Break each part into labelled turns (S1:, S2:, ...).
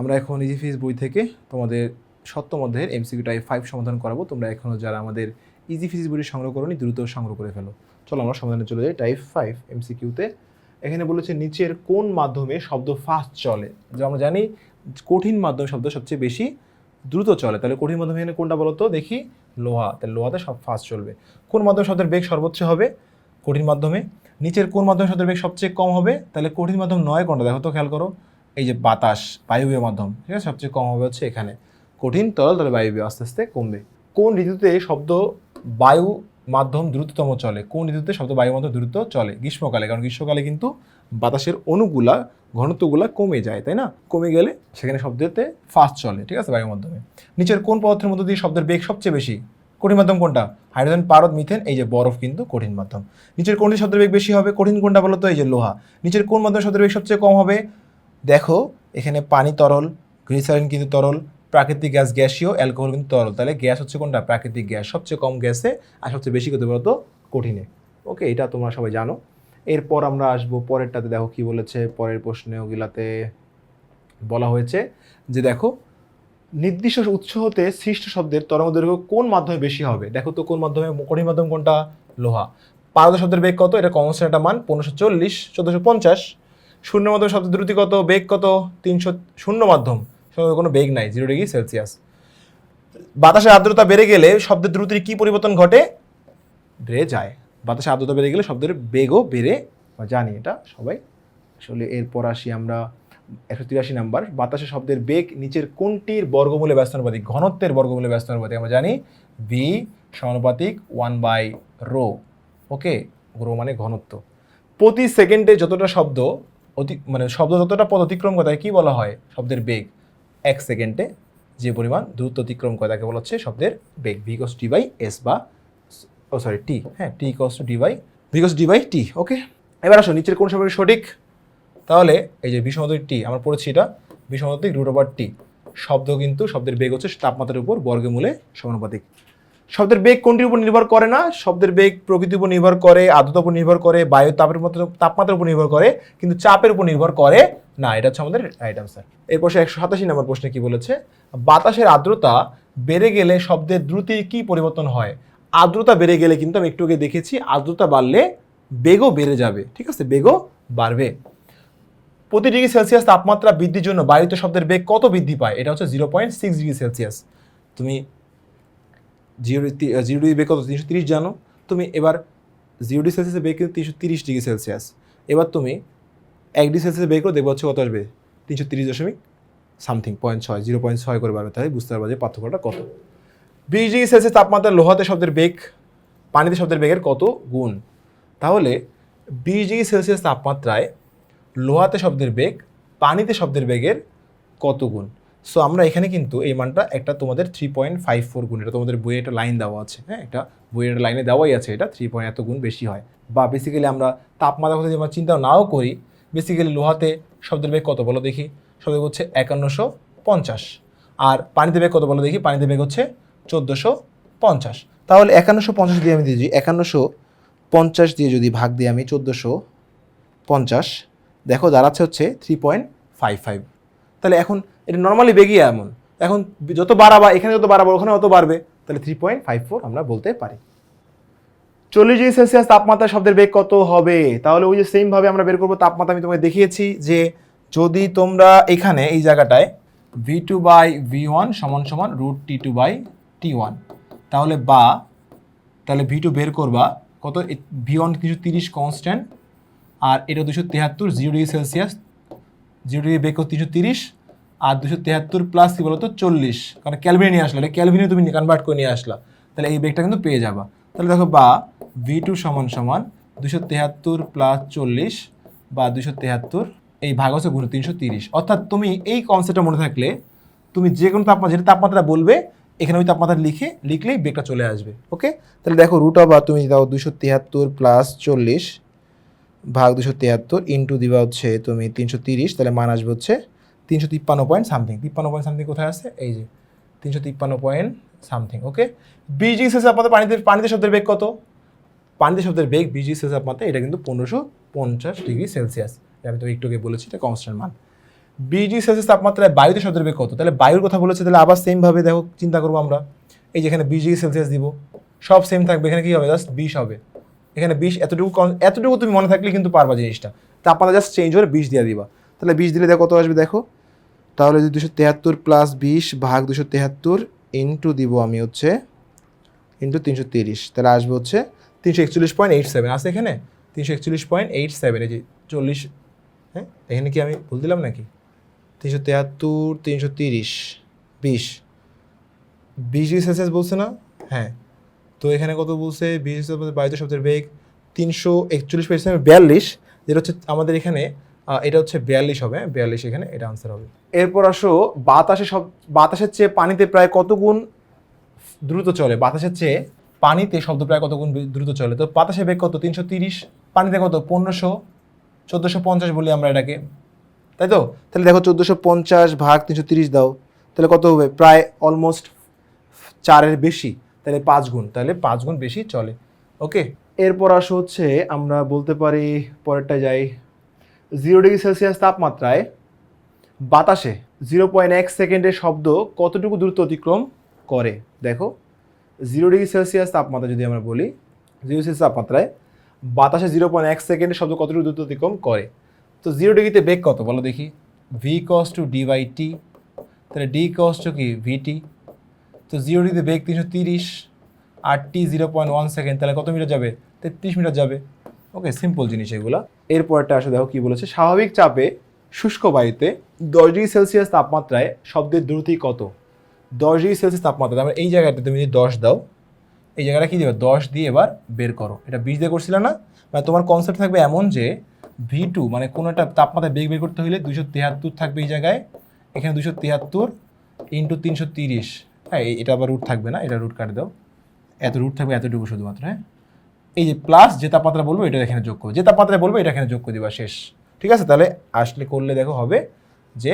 S1: আমরা এখন ইজি ফিজ বই থেকে তোমাদের সপ্তম অধ্যায়ের এমসিকিউ টাইপ ফাইভ সমাধান করাবো। তোমরা এখনও যারা আমাদের ইজি ফিজিক্স বইটি সংগ্রহ করোনি, দ্রুত সংগ্রহ করে ফেলো। চলো আমরা সমাধানে চলে যাই টাইপ ফাইভ এমসিকিউতে এখানে বলেছে নিচের কোন মাধ্যমে শব্দ ফাস্ট চলে? যে আমরা জানি কঠিন মাধ্যম শব্দ সবচেয়ে বেশি দ্রুত চলে। তাহলে কঠিন মাধ্যমে এখানে কোনটা বলো তো দেখি, লোহা। তাহলে লোহাতে সব ফাস্ট চলবে। কোন মাধ্যম শব্দের বেগ সর্বোচ্চ হবে? কঠিন মাধ্যমে। নিচের কোন মাধ্যম শব্দের বেগ সবচেয়ে কম হবে? তাহলে কঠিন মাধ্যম নয় কোনটা? দেখো তো খেয়াল করো। এই যে বাতাস, বায়বীয় মাধ্যম, ঠিক আছে? সবচেয়ে কম হবে হচ্ছে এখানে। কঠিন তরল, তাহলে বায়বীয় আস্তে আস্তে কমবে। কোন ঋতুতে শব্দ বায়ু মাধ্যম দ্রুততম চলে? কোন ঋতুতে শব্দ বায়ু মাধ্যম দ্রুত চলে? গ্রীষ্মকালে, কারণ গ্রীষ্মকালে কিন্তু বাতাসের অণুগুলা ঘনত্বগুলা কমে যায়, তাই না? কমে গেলে সেখানে শব্দতে ফাস্ট চলে, ঠিক আছে, বায়ু মাধ্যমে। নিচের কোন পদার্থের মধ্যে দিয়ে শব্দের বেগ সবচেয়ে বেশি? কঠিন মাধ্যম কোনটা? হাইড্রোজেন, পারদ, মিথেন, এই যে বরফ কিন্তু কঠিন মাধ্যম। নিচের কোনটি শব্দের বেগ বেশি হবে? কঠিন কোনটা বলতো? এই যে লোহা। নিচের কোন মাধ্যমে শব্দের বেগ সবচেয়ে কম হবে? দেখো, এখানে পানি তরল, গ্লিসারিন কিন্তু তরল, প্রাকৃতিক গ্যাস, গ্যাসীয়, অ্যালকোহল কিন্তু তরল। তাহলে গ্যাস হচ্ছে কোনটা? প্রাকৃতিক গ্যাস, সবচেয়ে কম গ্যাসে আর সবচেয়ে বেশি করতে বলতো কঠিনে। ওকে, এটা তোমরা সবাই জানো। এরপর আমরা আসব পরেরটাতে। দেখো কি বলেছে, পরের প্রশ্নে ওগুলাতে বলা হয়েছে যে দেখো, নির্দিষ্ট উৎস হতে সৃষ্ট শব্দের তরঙ্গ দৈর্ঘ্য কোন মাধ্যমে বেশি হবে? দেখো তো কোন মাধ্যমে, কঠিন মাধ্যম কোনটা? লোহা। পারদ শব্দের বেগ কত? এটা কনস্ট্যান্ট একটা মান, পনেরোশো চল্লিশ, চোদ্দোশো পঞ্চাশ। শূন্য মাধ্যম শব্দ দ্রুতি কত? বেগ কত? তিনশো শূন্য মাধ্যম। কোনো বেগ নাই জিরো ডিগ্রি সেলসিয়াস বাতাসের আর্দ্রতা বেড়ে গেলে শব্দের দ্রুতির কি পরিবর্তন ঘটে? বেড়ে যায়। বাতাসের আর্দ্রতা বেড়ে গেলে শব্দের বেগও বেড়ে জানি এটা সবাই। আসলে এরপর আসি আমরা একশো তিরাশি নাম্বার। বাতাসের শব্দের বেগ নিচের কোনটির বর্গমূলে ব্যস্তানুপাতিক? ঘনত্বের বর্গমূলে ব্যস্তানুপাতিক। আমরা জানি বি সমানুপাতিক one by rho okay rho মানে ঘনত্ব। প্রতি সেকেন্ডে যতটা শব্দ অতি মানে শব্দ যতটা পদ অতিক্রম করে তাকে কী বলা হয়? শব্দের বেগ। এক সেকেন্ডে যে পরিমাণ দ্রুত অতিক্রম করে তাকে বলা হচ্ছে শব্দের বেগ। V equals d by s বা ও সরি টি হ্যাঁ t equals d by v equals d by t okay এবার আসো, নিচের কোন শব্দের সঠিক? তাহলে এই যে বিষমতিক টি আমরা পড়েছি এটা বিষমতিক রুট ওভার টি শব্দ কিন্তু, শব্দের বেগ হচ্ছে তাপমাত্রার উপর বর্গমূলে সমানুপাতিক। শব্দের বেগ কোনটির উপর নির্ভর করে না? শব্দের বেগ প্রকৃতির উপর নির্ভর করে আর্দ্রতার উপর নির্ভর করে, বায়ু তাপের মতো তাপমাত্রার উপর নির্ভর করে, কিন্তু চাপের উপর নির্ভর করে না। এটা হচ্ছে আমাদের রাইট আনসার এরপর সে একশো সাতাশি নম্বর প্রশ্নে কি বলেছে? বাতাসের আর্দ্রতা বেড়ে গেলে শব্দের দ্রুতি কি পরিবর্তন হয়? আর্দ্রতা বেড়ে গেলে কিন্তু আমি একটু আগে দেখেছি আর্দ্রতা বাড়লে বেগও বেড়ে যাবে। ঠিক আছে? বেগও বাড়বে। প্রতি ডিগ্রি সেলসিয়াস তাপমাত্রা বৃদ্ধির জন্য বায়ুতে শব্দের বেগ কত বৃদ্ধি পায়? এটা হচ্ছে zero point six degree Celsius. তুমি জিরো জিরো ডিগ্রি কত? তিনশো তিরিশ জানো? তুমি এবার জিরো ডিগ্রি সেলসিয়াসের বেগ কিন্তু তিনশো তিরিশ ডিগ্রি সেলসিয়াস। এবার তুমি এক ডিগ্রি সেলসিয়াস বেগ করে দেখব হচ্ছে কত আসবে? তিনশো তিরিশ দশমিক সামথিং, পয়েন্ট ছয়, জিরো পয়েন্ট ছয় করে বাড়বে তাহলে বুঝতে পারবা যে পার্থক্যটা কত। বিশ ডিগ্রি সেলসিয়াস তাপমাত্রা লোহাতে শব্দের বেগ, পানিতে শব্দের বেগের কত? গুণ। তাহলে বিশ ডিগ্রি সেলসিয়াস তাপমাত্রায় লোহাতে শব্দের বেগ, পানিতে শব্দের বেগের কত গুণ? সো আমরা এখানে কিন্তু এই মানটা একটা তোমাদের থ্রি পয়েন্ট ফাইভ ফোর গুণ, এটা তোমাদের বইয়ে একটা লাইন দেওয়া আছে হ্যাঁ? একটা বইয়ের লাইনে দেওয়াই আছে এটা থ্রি পয়েন্ট এত গুণ বেশি হয়। বা বেসিক্যালি আমরা তাপমাত্রা কথা যদি আমরা চিন্তা নাও করি বেসিক্যালি লোহাতে শব্দের বেগ কত বলো দেখি? শব্দের হচ্ছে একান্নশো পঞ্চাশ। আর পানিতে বেগ কত বলো দেখি? পানিতে বেগ হচ্ছে চোদ্দোশো পঞ্চাশ। তাহলে একান্নশো পঞ্চাশ দিয়ে আমি দিয়েছি একান্নশো পঞ্চাশ দিয়ে যদি ভাগ দিই আমি চোদ্দোশো পঞ্চাশ, দেখো দাঁড়াচ্ছে হচ্ছে থ্রি পয়েন্ট ফাইভ ফাইভ তাহলে এখন এটা নর্মালি বেগই এমন। এখন যত বাড়াবা, এখানে যত বাড়াবো, ওখানে অত বাড়বে, তাহলে থ্রি পয়েন্ট ফাইভ ফোর আমরা বলতে পারি। চল্লিশ ডিগ্রি সেলসিয়াস তাপমাত্রা শব্দের বেগ কত হবে? তাহলে ওই যে সেমভাবে আমরা বের করব, তাপমাত্রা আমি তোমাকে দেখিয়েছি যে যদি তোমরা এখানে, এই জায়গাটায় v two by v one সমান সমান root t two by t one তাহলে বা তাহলে ভি টু বের করবা, কত? ভি ওয়ান কিছু তিরিশ কনস্ট্যান্ট আর এটা দুশো তেহাত্তর zero degree Celsius zero degree বেগ তিনশো তিরিশ আর দুশো তেহাত্তর প্লাস কী বলতো? চল্লিশ। কারণ ক্যালভিনে নিয়ে আসলে ক্যালভিনে তুমি কনভার্ট করে নিয়ে আসলা। তাহলে এই বেগটা কিন্তু পেয়ে যাবা। তাহলে দেখো বা ভি টু সমান সমান দুশো তেহাত্তর প্লাস চল্লিশ বা দুশো তেহাত্তর, এই ভাগ হচ্ছে গুণ তিনশো তিরিশ। অর্থাৎ তুমি এই কনসেপ্টটা মনে থাকলে, তুমি যে কোনো তাপমাত্রা, যেটা তাপমাত্রা বলবে, এখানে ওই তাপমাত্রা লিখে, লিখলেই বেগটা চলে আসবে। ওকে তাহলে দেখো রুট অফ তুমি দাও দুশো তিয়াত্তর প্লাস চল্লিশ ভাগ দুশো তিয়াত্তর ইন্টু দিবা হচ্ছে তুমি তিনশো তিরিশ, তাহলে মান আসবে হচ্ছে তিনশো তিপ্পান্ন পয়েন্ট সামথিং তিপ্পান্ন পয়েন্ট সামথিং কোথায় আছে? এই যে, তিনশো তিপ্পান্ন পয়েন্ট সামথিং ওকে বিজি শেষে আপনাদের পানিতে পানিতে শব্দের বেগ কত? পানিতে শব্দের বেগ বিজি শেষে আপনাদের এটা কিন্তু পনেরোশো পঞ্চাশ ডিগ্রি সেলসিয়াস। আমি তো একটু আগে বলেছি, এটা কনস্ট্যান্ট মান। বিশ ডিগ্রি সেলসিয়াস তাপমাত্রায় বায়ুতে শব্দের বেগ কত? তাহলে বায়ুর কথা বলেছে, তাহলে আবার সেমভাবে দেখো, চিন্তা করব আমরা। এই যেখানে বিশ ডিগ্রি সেলসিয়াস দিব, সব সেম থাকবে, এখানে কী হবে? জাস্ট বিশ হবে। এখানে বিশ এতটুকু এতটুকু তুমি মনে থাকলে কিন্তু পারবা জিনিসটা। তাপমাত্রা জাস্ট চেঞ্জ করে বিশ দিয়ে দিবা। তাহলে বিশ দিলে দেখো কত আসবে, দেখো? তাহলে যদি দুশো তেহাত্তর প্লাস বিশ ভাগ দুশো তেহাত্তর ইন্টু দিব আমি হচ্ছে ইন্টু তিনশো তিরিশ। তাহলে আসবে হচ্ছে তিনশো একচল্লিশ পয়েন্ট এইট সেভেন। আছে এখানে? তিনশো একচল্লিশ পয়েন্ট এইট সেভেন। এই যে চল্লিশ হ্যাঁ? এখানে কি আমি ভুল দিলাম নাকি? তিনশো তেহাত্তর, তিনশো তিরিশ, বিশ। বিশ ডিগ্রি সেলসিয়াস বলছে না? হ্যাঁ। তো এখানে কত বলছে? বিশ বায়ুতে শব্দের বেগ তিনশো একচল্লিশ পেয়েছে বিয়াল্লিশ। যেটা হচ্ছে আমাদের এখানে এটা হচ্ছে বিয়াল্লিশ হবে? বিয়াল্লিশ এখানে এটা আনসার হবে। এরপর আসো, বাতাসে সব, বাতাসের চেয়ে পানিতে প্রায় কত গুণ দ্রুত চলে? বাতাসের চেয়ে পানিতে শব্দ প্রায় কত গুণ দ্রুত চলে? তো বাতাসে বেগ কত? তিনশো তিরিশ, পানিতে কত? পনেরোশো, চোদ্দোশো পঞ্চাশ বলি আমরা এটাকে। তাই তো? তাহলে দেখো চোদ্দোশো পঞ্চাশ ভাগ তিনশো তিরিশ দাও, তাহলে কত হবে? প্রায় অলমোস্ট চারের বেশি, তাহলে পাঁচ গুণ, তাহলে পাঁচ গুণ বেশি চলে। ওকে এরপর আসো হচ্ছে আমরা বলতে পারি পরেরটা যাই। জিরো ডিগ্রি সেলসিয়াস তাপমাত্রায় বাতাসে জিরো পয়েন্ট এক সেকেন্ডের শব্দ কতটুকু দ্রুত অতিক্রম করে? দেখো জিরো ডিগ্রি সেলসিয়াস তাপমাত্রা যদি আমরা বলি জিরো সেলসিয়াস তাপমাত্রায় বাতাসে জিরো পয়েন্ট এক সেকেন্ডের শব্দ কতটুকু দ্রুত অতিক্রম করে? তো জিরো ডিগ্রিতে বেগ কত বলো দেখি? V equals to d by t তাহলে ডি কস টু কি? ভিটি তো জিরো ডিগ্রিতে বেগ তিনশো তিরিশ, আর t zero point one second, তাহলে কত মিটার যাবে? তেত্রিশ মিটার যাবে। ওকে সিম্পল জিনিস এগুলো। এরপরটা আসলে দেখো কি বলেছে, স্বাভাবিক চাপে শুষ্ক বায়ুতে দশ ডিগ্রি সেলসিয়াস তাপমাত্রায় শব্দের দ্রুতি কত? দশ ডিগ্রি সেলসিয়াস তাপমাত্রা, তার মানে এই জায়গাটা তুমি যদি দশ দাও, এই জায়গাটা কী দেবে? দশ দিয়ে এবার বের করো। এটা বিশ দিয়ে করছিলে না? মানে তোমার কনসেপ্ট থাকবে এমন যে ভি টু মানে কোনো একটা তাপমাত্রা বেগ বের করতে হলে দুশো তেহাত্তর থাকবে এই জায়গায়। এখানে দুশো তেহাত্তর ইন্টু তিনশো তিরিশ। হ্যাঁ এটা আবার রুট থাকবে না, এটা রুট কাটে দাও। এত রুট থাকবে এতটুকু শুধুমাত্র হ্যাঁ? এই যে প্লাস যে তাপমাত্রা বলব, এটা এখানে যোগ করো যে তাপমাত্রা বলব, এটা এখানে যোগ করে দিবা, শেষ। ঠিক আছে? তাহলে আসলে করলে দেখো হবে যে,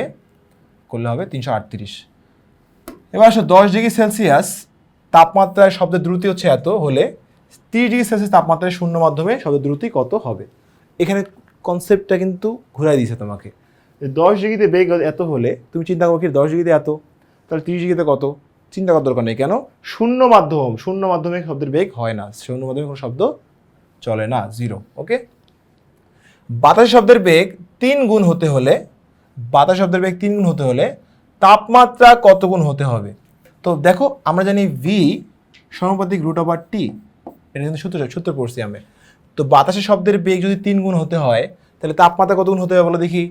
S1: করলে হবে তিনশো আটত্রিশ। এবার আসো, দশ ডিগ্রি সেলসিয়াস তাপমাত্রায় শব্দের দ্রুতি হচ্ছে এত হলে তিরিশ ডিগ্রি সেলসিয়াস তাপমাত্রায় শূন্য মাধ্যমে শব্দের দ্রুতি কত হবে? এখানে কনসেপ্টটা কিন্তু ঘুরাই দিয়েছে তোমাকে। দশ ডিগ্রিতে বেগ এত হলে, তুমি চিন্তা করো কি, দশ ডিগ্রিতে এত? তাহলে তিরিশ ডিগ্রিতে কত? চিন্তা করার দরকার নেই। কেন? শূন্য মাধ্যম, শূন্য মাধ্যমে শব্দের বেগ হয় না। শূন্য মাধ্যমে কোনো শব্দ চলে না জিরো ওকে বাতাস শব্দের বেগ তিন গুণ হতে হলে বাতাস শব্দের বেগ তিন গুণ হতে হলে তাপমাত্রা কত গুণ হতে হবে? তো দেখো, আমরা জানি ভি সমানুপাতিক রুট ওভার টি এটা কিন্তু সূত্র সূত্র পড়ছি আমি। তো বাতাসের শব্দের বেগ যদি তিন গুণ হতে হয়, তাহলে তাপমাত্রা কত গুণ হতে হবে বলো দেখি?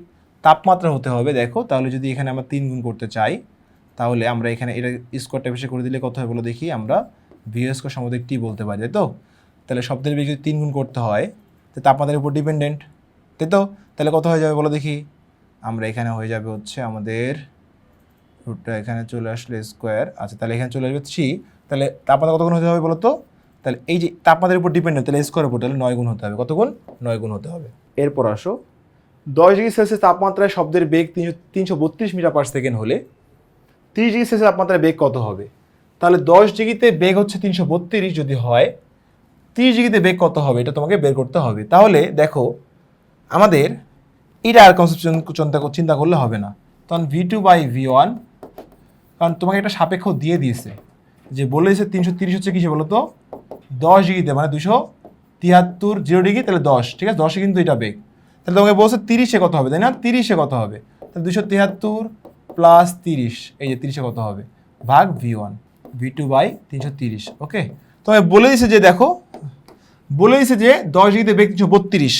S1: তাপমাত্রা হতে হবে, দেখো, তাহলে যদি এখানে আমরা তিন গুণ করতে চাই তাহলে আমরা এখানে এটা স্কোয়ারটা বেশি করে দিলে কত হয় বলো দেখি, আমরা ভি স্কোয়ার টি বলতে পারি, তাই তো? তাহলে শব্দের বেগ যদি তিন গুণ করতে হয়, তো তাপমাত্রার উপর ডিপেন্ডেন্ট তাই তো? তাহলে কত হয়ে যাবে বলো দেখি? আমরা এখানে হয়ে যাবে হচ্ছে আমাদের রুটটা এখানে চলে আসলে স্কোয়ার আচ্ছা তাহলে এখানে চলে আসবে থ্রি তাহলে তাপমাত্রা কত গুণ হতে হবে বলো তো? তাহলে এই যে তাপমাত্রার উপর ডিপেন্ডেন্ট তাহলে স্কোয়ার উপর তাহলে নয় গুণ হতে হবে, কত গুণ? নয় গুণ হতে হবে। এরপর আসো, দশ ডিগ্রি সেলসিয়াস তাপমাত্রায় শব্দের বেগ তিনশো তিনশো বত্রিশ মিটার পার সেকেন্ড হলে তিরিশ ডিগ্রি সেলসিয়াস তাপমাত্রায় বেগ কত হবে? তাহলে দশ ডিগ্রিতে বেগ হচ্ছে তিনশো বত্রিশ যদি হয়, তিরিশ ডিগ্রিতে বেগ কত হবে? এটা তোমাকে বের করতে হবে। তাহলে দেখো, আমাদের এটা আর কনসেপ্ট চিন্তা চিন্তা করলে হবে না। তখন v two by v one কারণ তোমাকে একটা সাপেক্ষ দিয়ে দিয়েছে যে বলেছে তিনশো তিরিশ হচ্ছে কিসে বলো তো দশ ডিগ্রিতে মানে দুশো তিয়াত্তর জিরো ডিগ্রি তাহলে দশ, ঠিক আছে? দশে কিন্তু এটা বেগ। তাহলে তোমাকে বলছে তিরিশে কত হবে, তাই না? তিরিশে কত হবে? তাহলে দুশো তিয়াত্তর প্লাস তিরিশ, এই যে তিরিশে কত হবে? ভাগ v one v two by তিনশো তিরিশ ওকে তোমাকে বলে দিয়েছে যে দেখো, বলে দিয়েছে যে দশ ডিগ্রিতে বেগ তিনশো বত্রিশ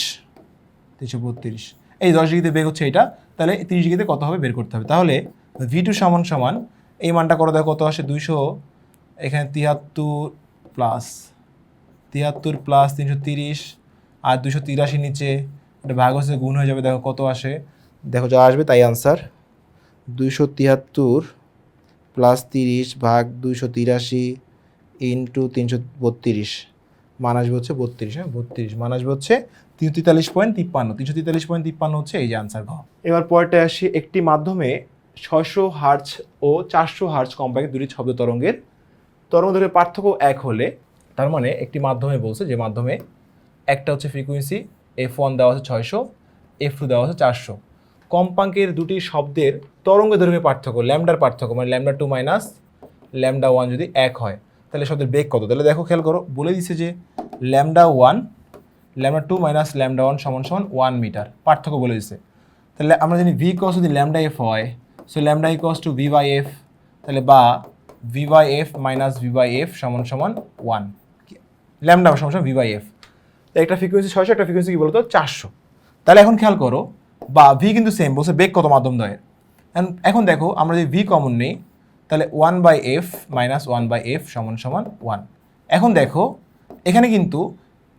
S1: তিনশো বত্রিশ। এই দশ ডিগ্রিতে বেগ হচ্ছে এটা, তাহলে তিরিশ ডিগ্রিতে কত হবে? বের করতে হবে। তাহলে ভি টু সমান সমান, এই মানটা করে দেখো কত আসে? দুইশো, এখানে তিয়াত্তর প্লাস তিয়াত্তর প্লাস তিনশো তিরিশ আর দুশো তিরাশি নিচে, এটা ভাগ হচ্ছে গুণ হয়ে যাবে, দেখো কত আসে? দেখো যা আসবে তাই আনসার দুইশো তিয়াত্তর প্লাস তিরিশ ভাগ দুইশো তিরাশি ইন্টু তিনশো বত্রিশ। মান আসবে হচ্ছে বত্রিশ হ্যাঁ? বত্রিশ। মান আসবে হচ্ছে তেতাল্লিশ পয়েন্ট তিপ্পান্ন। তিনশো তেতাল্লিশ পয়েন্ট তিপ্পান্ন হচ্ছে এই যে আনসার ঘ। এবার পরেরটা আসি, একটি মাধ্যমে ছয়শো হার্জ ও চারশো হার্জ কম্পাকে দুটি শব্দ তরঙ্গের তরঙ্গ দৈর্ঘ্যের পার্থক্য এক হলে, তার মানে একটি মাধ্যমে বলছে যে মাধ্যমে একটা হচ্ছে ফ্রিকোয়েন্সি এফ ওয়ান দেওয়া আছে ছয়শো এফ টু দেওয়া আছে চারশো। কম্পাঙ্কের দুটি শব্দের তরঙ্গ দৈর্ঘ্যের পার্থক্য, ল্যামডার পার্থক্য মানে lambda two minus lambda one যদি এক হয়, তাহলে শব্দের বেগ কত? তাহলে দেখো, খেয়াল করো, বলে দিচ্ছে যে lambda one, lambda two minus lambda one সমান সমান ওয়ান মিটার, পার্থক্য বলে দিচ্ছে তাহলে আমরা জানি ভি কস যদি ল্যামডা এফ হয় so lambda equals to v by f তাহলে বা v by f minus v by f সমান সমান ওয়ান ল্যামডা সমান সমান ভি বাই এফ একটা ফ্রিকোয়েন্সি ছয়শো, একটা ফ্রিকোয়েন্সি কি বলতো? চারশো। তাহলে এখন খেয়াল করো বা ভি কিন্তু সেম বলছে বেগ কত মাধ্যম দয়ের এখন- দেখো, আমরা যদি ভি কমন নেই, তাহলে one by f minus one by f সমান সমান ওয়ান এখন দেখো, এখানে কিন্তু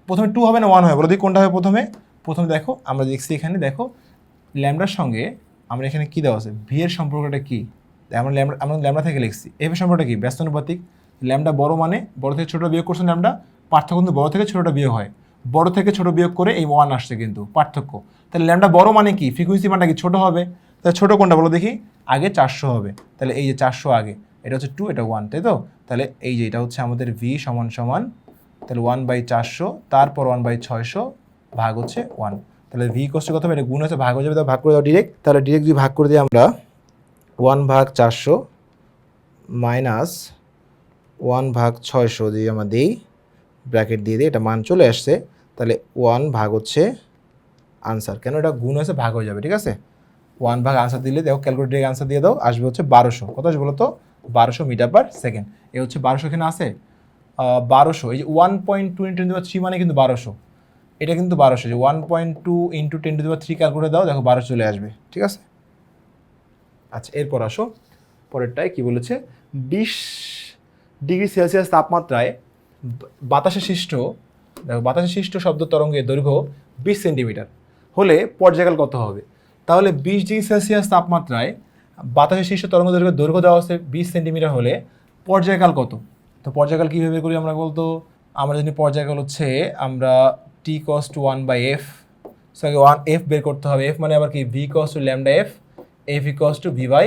S1: প্রথমে টু হবে না ওয়ান হবে? বলো দেখি কোনটা হবে প্রথমে? প্রথমে দেখো, আমরা দেখছি এখানে, দেখো ল্যামডার সঙ্গে আমরা এখানে কী দেওয়া আছে? ভি এর সম্পর্কটা কী? আমরা ল্যামডা আমরা ল্যামডা থেকে লিখছি। এফ এর সম্পর্কটা কী? ব্যস্তানুপাতিক। ল্যামডা বড় মানে বড় থেকে ছোটো বিয়োগ করছেন ল্যামডা পার্থক্য কিন্তু বড় থেকে ছোটোটা বিয়োগ হয়। বড় থেকে ছোট বিয়োগ করে এই ওয়ান আসছে কিন্তু, পার্থক্য। তাহলে ল্যামডা বড় মানে কি? ফ্রিকুয়েন্সি মানটা কি ছোট হবে? তাহলে ছোটো কোনটা বলো দেখি? আগে চারশো হবে। তাহলে এই যে চারশো আগে, এটা হচ্ছে টু এটা ওয়ান তাই তো? তাহলে এই যে এটা হচ্ছে আমাদের ভি সমান সমান, তাহলে ওয়ান বাই চারশো, তারপর ওয়ান বাই ছয়শো ভাগ হচ্ছে ওয়ান তাহলে ভি কষ্ট হবে? এটা গুণ হচ্ছে, ভাগ হয়ে যাবে, তাহলে ভাগ করে দাও ডিরেক্ট তাহলে ডিরেক্ট যদি ভাগ করে দিই আমরা ওয়ান ভাগ চারশো মাইনাস ওয়ান ভাগ ছয়শো যদি আমরা দিই ব্র্যাকেট দিয়ে দিই, এটা মান চলে আসছে। তাহলে ওয়ান ভাগ হচ্ছে আনসার কেন এটা গুণ হয়েছে, ভাগ হয়ে যাবে, ঠিক আছে? ওয়ান ভাগ আনসার দিলে, দেখো ক্যালকুলেটর আনসার দিয়ে দাও, আসবে হচ্ছে বারোশো। কত আসবে বলো তো বারোশো মিটার পার সেকেন্ড এ হচ্ছে বারোশো এখানে আছে? বারোশো। এই যে one point two into ten three মানে কিন্তু বারোশো। এটা কিন্তু বারোশো। যে one point two into ten two three calculator দাও, দেখো বারোশো চলে আসবে, ঠিক আছে? আচ্ছা এরপর আসো। পরেরটায় কি বলেছে? বিশ ডিগ্রি সেলসিয়াস তাপমাত্রায় বাতাসে সৃষ্ট, দেখো বাতাসে সৃষ্ট শব্দ তরঙ্গের দৈর্ঘ্য বিশ সেন্টিমিটার। হলে পর্যায়কাল কত হবে? তাহলে বিশ ডিগ্রি সেলসিয়াস তাপমাত্রায় বাতাসের শীর্ষ তরঙ্গ দৈর্ঘ্যের দৈর্ঘ্য দেওয়া আছে বিশ সেন্টিমিটার হলে পর্যায়কাল কত? তো পর্যায়কাল কীভাবে করি আমরা বলতো? আমরা যদি পর্যায়কাল হচ্ছে আমরা t equals to one by f সঙ্গে ওয়ান এফ বের করতে হবে। এফ মানে আবার কি? V equals to lambda f f equals to v by